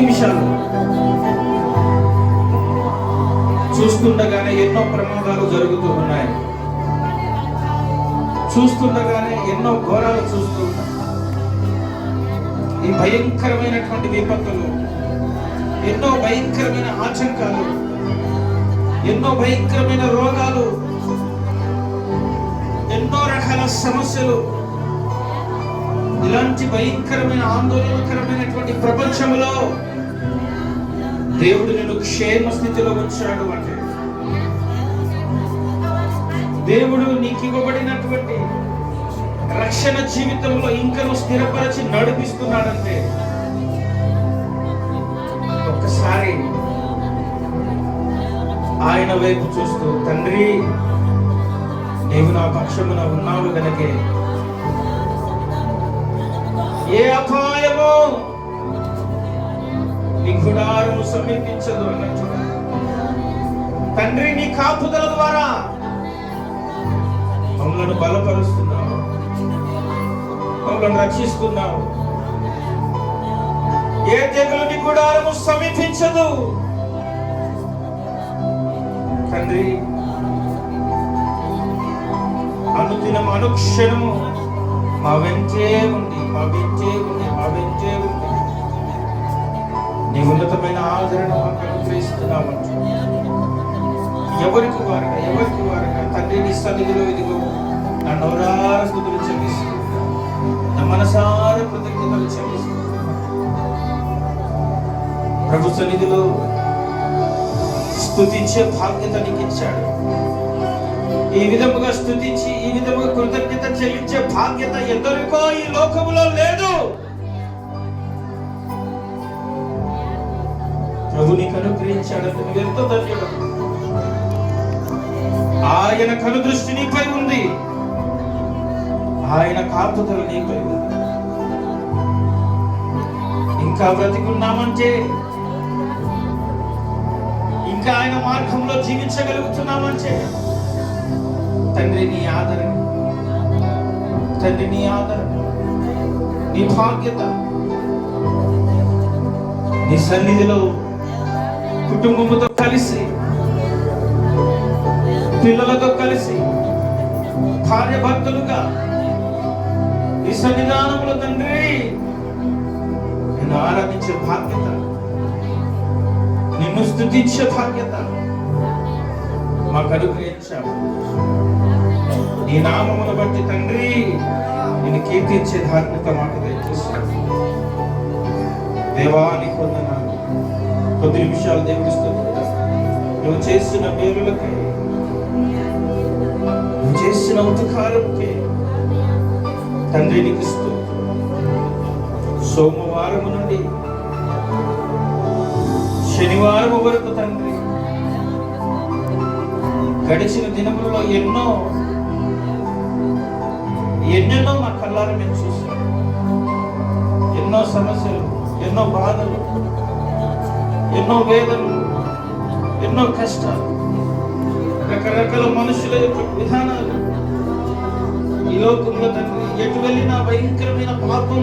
నిమిషాలు. చూస్తుండగానే ఎన్నో ప్రమాదాలు జరుగుతూ ఉన్నాయి. చూస్తుండగానే ఎన్నో ఘోరాలు చూస్తూ ఈ భయంకరమైనటువంటి విపత్తులు ఎన్నో భయంకరమైన ఆచంకాలు ఎన్నో భయంకరమైన రోగాలు ఎన్నో రకాల సమస్యలు ఇలాంటి భయంకరమైన ఆందోళనకరమైనటువంటి ప్రపంచంలో దేవుడు నిన్ను క్షేమ స్థితిలో ఉంచాడు అంటే. దేవుడు నీకు ఇవ్వబడినటువంటి రక్షణ జీవితంలో ఇంకను స్థిరపరిచి నడిపిస్తున్నాడంటే. ఒక్కసారి ఆయన వైపు చూస్తూ తండ్రి నీవు నా పక్షమున ఉన్నావు గనకే. ఏ అపాయమో నీ గుడారము సమీపించదు అన్నట్టు తండ్రి నీ కాపుదల ద్వారా మమ్మల్ని బలపరుస్తున్నావు. మమ్మల్ని రక్షిస్తున్నావు. ఏ తెగులు నీ గుడారము సమీపించదు. తండ్రి అనుదినం అనుక్షణము మా వెంటే ఉండి మా వెంటే ఉంది. ఉండి నీ ఉన్నతమైన ఆదరణ మాకు అనుగ్రహిస్తున్నామంటూ ఎవరికి వారుగా ఎవరికి వారుగా తండ్రి నీ సన్నిధిలో ఇదిగో నా నవరార స్థుతులు చెల్లిస్తూ నా మనసార కృతజ్ఞతలు చెల్లిస్తూ ప్రభు సన్నిధిలో స్థుతించే భాగ్యత నీకు ఇచ్చాడు. ఈ విధముగా స్థుతించి ఈ విధముగా కృతజ్ఞత చెల్లించే బాధ్యత ఎందరికో ఈ లోకములో లేదు. ప్రభు నీకు అనుగ్రహించాడు నువ్వు ఎంతో ధన్యుడు ఆయన కనుదృష్టి నీపై ఉంది. ఆయన కాపుదల నీపై ఉంది. ఇంకా బ్రతికున్నామంటే ఇంకా ఆయన మార్గంలో జీవించగలుగుతున్నామంటే తండ్రి నీ ఆదరణ తండ్రి నీ ఆదరణ నీ భాగ్యత నీ సన్నిధిలో కుటుంబముతో కలిసి పిల్లలతో కలిసి భార్య ఈ సన్నిధానంలో తండ్రి నేను ఆరాధించే బాధ్యత నిన్ను స్థుతించే బాధ్యత మాకు అనుగ్రహించావు. నీ నామమును బట్టి తండ్రి నేను కీర్తించే ధార్మిక మాకు దయచేశాను దేవా నీకు వందనాలు కొద్ది నిమిషాలు దేవుడిస్తుంది నువ్వు చేసిన మేలులకై నువ్వు చేసిన ఉపకారముకే తండ్రి నీకు సోమవారం నుండి శనివారం వరకు తండ్రి గడిచిన దినములలో ఎన్నో ఎన్నెన్నో మా కళ్ళారా మేము చూసాం ఎన్నో సమస్యలు ఎన్నో బాధలు ఎన్నో వేదనలు ఎన్నో కష్టాలు రకరకాల మనుషుల యొక్క విధానాలు. ఈ లోకంలో తండ్రి ఎటు వెళ్ళినా భయంకరమైన పాపం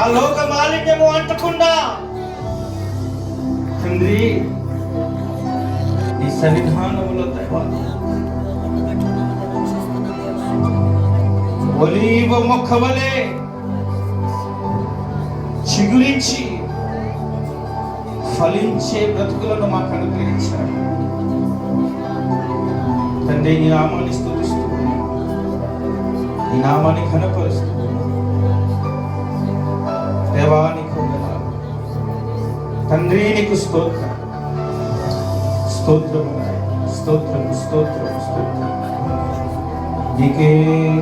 ఆ లోక మాలిన్యము అంటకుండా. తండ్రి ఈ సన్నిధానములో దైవ ఒలీవ మొక్క చిగురించి ఫలించే బ్రతుకులను మాకు అనుగ్రహించాడు తండ్రి నీ నామాన్ని స్థుతిస్తూ నీ నామాన్ని ఘనపరుస్తూ దేవానికి తండ్రి నీకు స్తోత్రం. స్తోత్రం స్తోత్రం స్తోత్రం స్తోత్రం. నీకే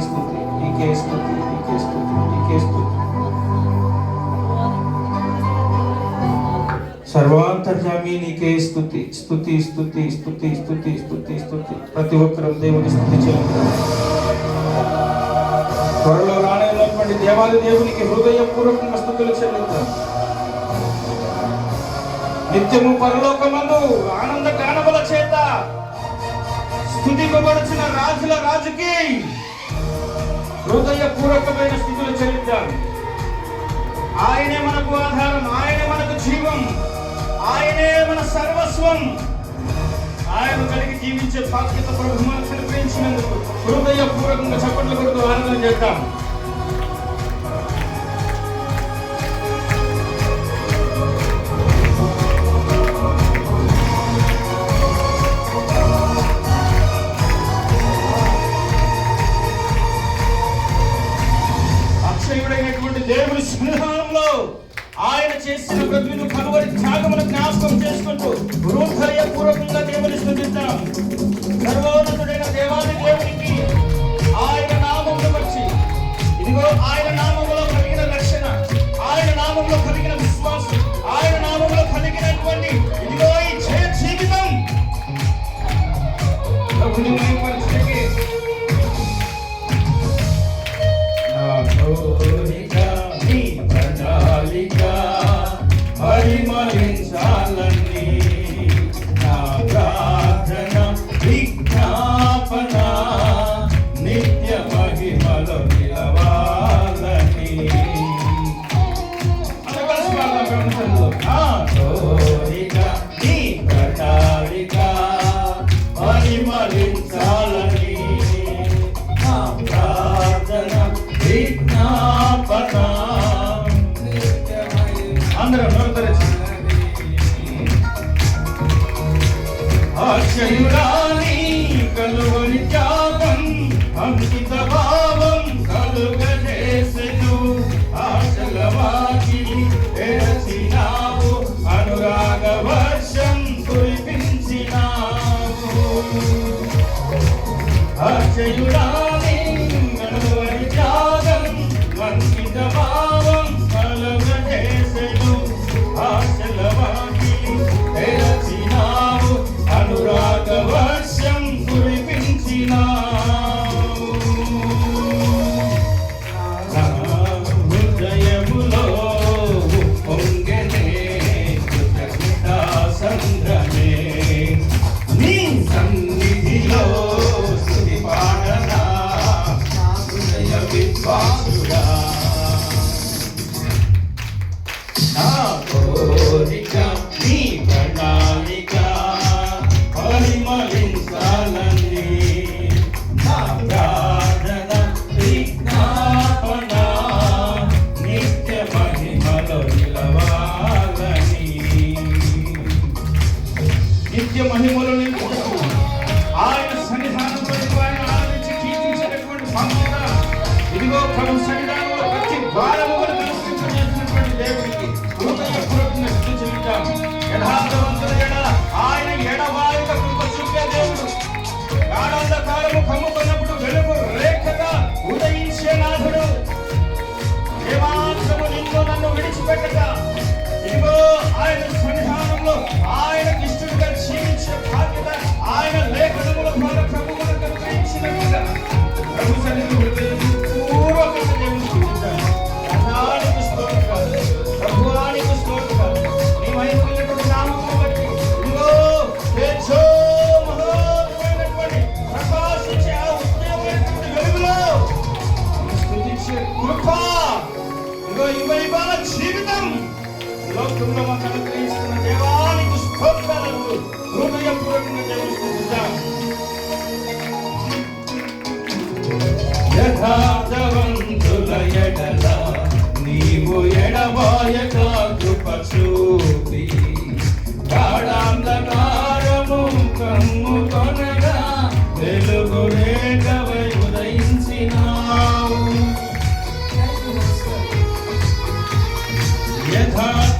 స్థుతి నీకే స్థుతి నీకే స్థుతి నీకే స్థుతి. సర్వాంతర్యామి నీకే స్థుతి స్థుతి స్థుతి స్థుతి స్థుతి స్థుతి స్థుతి ప్రతి ఒక్కరూ దేవుని స్థుతి చేయండి త్వరలో రానున్నటువంటి దేవాది దేవునికి హృదయపూర్వకంగా స్థుతులు చెల్లిద్దాం. నిత్యము పరలోకమందు ఆనంద గానముల చేత స్థుతిపబడిచిన రాజుల రాజుకి హృదయపూర్వకమైన స్థుతులు చెల్లిద్దాం. ఆయనే మనకు ఆధారం ఆయనే మనకు జీవం. ఆయనే మన సర్వస్వం. ఆయన కలిగి జీవించే బాధ్యత ప్రభు మనకు అనుగ్రహించినందుకు హృదయపూర్వకంగా చెప్పట్లు కొడుతూ ఆనందం చేద్దాం. చంద్రాని కలువని త్యాగం అంకిత భావం కలుగజేసెను. ఆశల వాకిలి తెరచినావు అనురాగ వర్షం కురిపించినావు. అర్చయుడా ఆయనకు ఇష్టంగా జీవించిన బాధ్యత ఆయన లేఖనముల ద్వారా ప్రభు ప్రభు సన్నిధి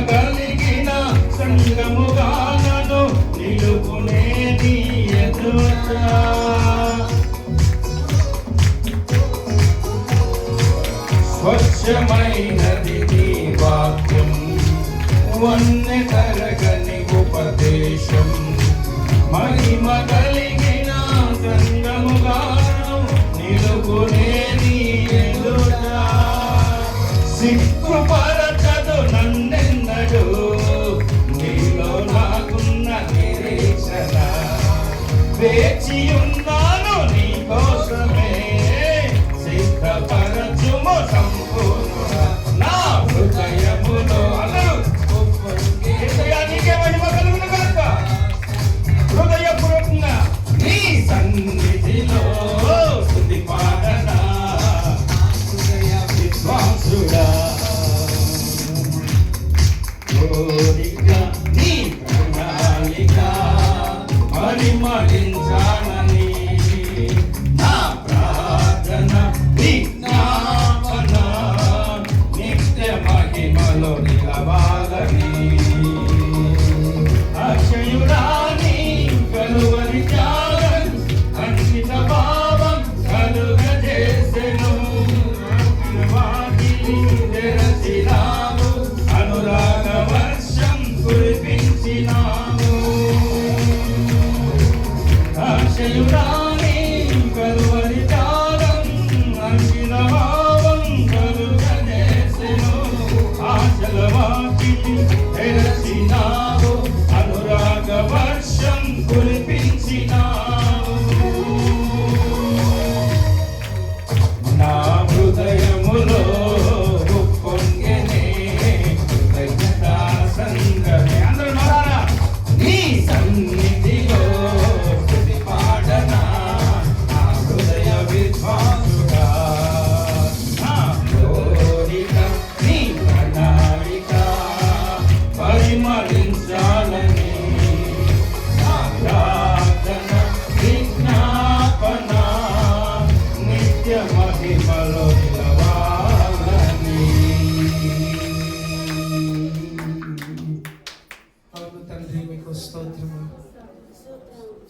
కలిగిన సంగముగా నిలుపునేది స్వచ్ఛమైనది నీ వాక్యం వన్య తరగని ఉపదేశం. మహిమ కలిగిన సంగముగా నిలుపునే பேச்சியும்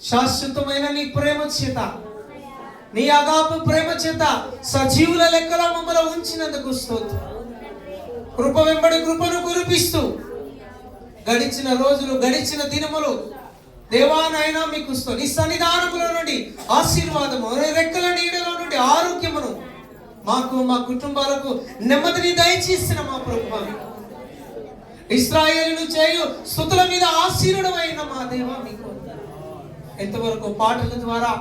శాశ్వతమైన నీ ప్రేమ చేత నీ అగాపు ప్రేమ చేత సజీవుల లెక్కలో మమ్మల్ని ఉంచినందుకు స్తోత్రం. కృప వెంబడి కృపను కురిపిస్తూ గడిచిన రోజులు గడిచిన దినములు దేవానైనా మీకు స్తోత్రం. నీ సన్నిధానములో నుండి ఆశీర్వాదము రెక్కల నీడలో నుండి ఆరోగ్యమును మాకు మా కుటుంబాలకు నెమ్మదిని దయచేసిన మా ప్రభు ఇస్రాయేలును చేయు స్థుతుల మీద ఆశీర్వడమైన మా దేవ మీకు. ఎంతవరకు పాటల ద్వారా?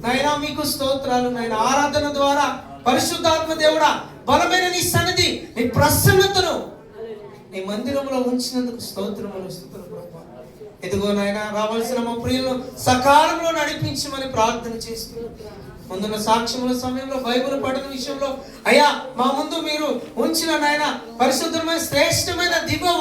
నైనా మీకు స్తోత్రాలు నైనా ఆరాధన ద్వారా. పరిశుద్ధాత్మ దేవుడా బలమైన నీ సన్నిధి నీ ప్రసన్నతను. నీ మందిరంలో ఉంచినందుకు స్తోత్రములు స్థుతులు ప్రభా. ఎదుగో నాయన రావాల్సిన మా ప్రియులను సకాలంలో నడిపించమని ప్రార్థన చేస్తూ ముందున్న సాక్ష్యముల సమయంలో బైబుల్ పఠన విషయంలో అయ్యా మా ముందు మీరు ఉంచిన నాయన పరిశుద్ధమైన శ్రేష్టమైన దివ్య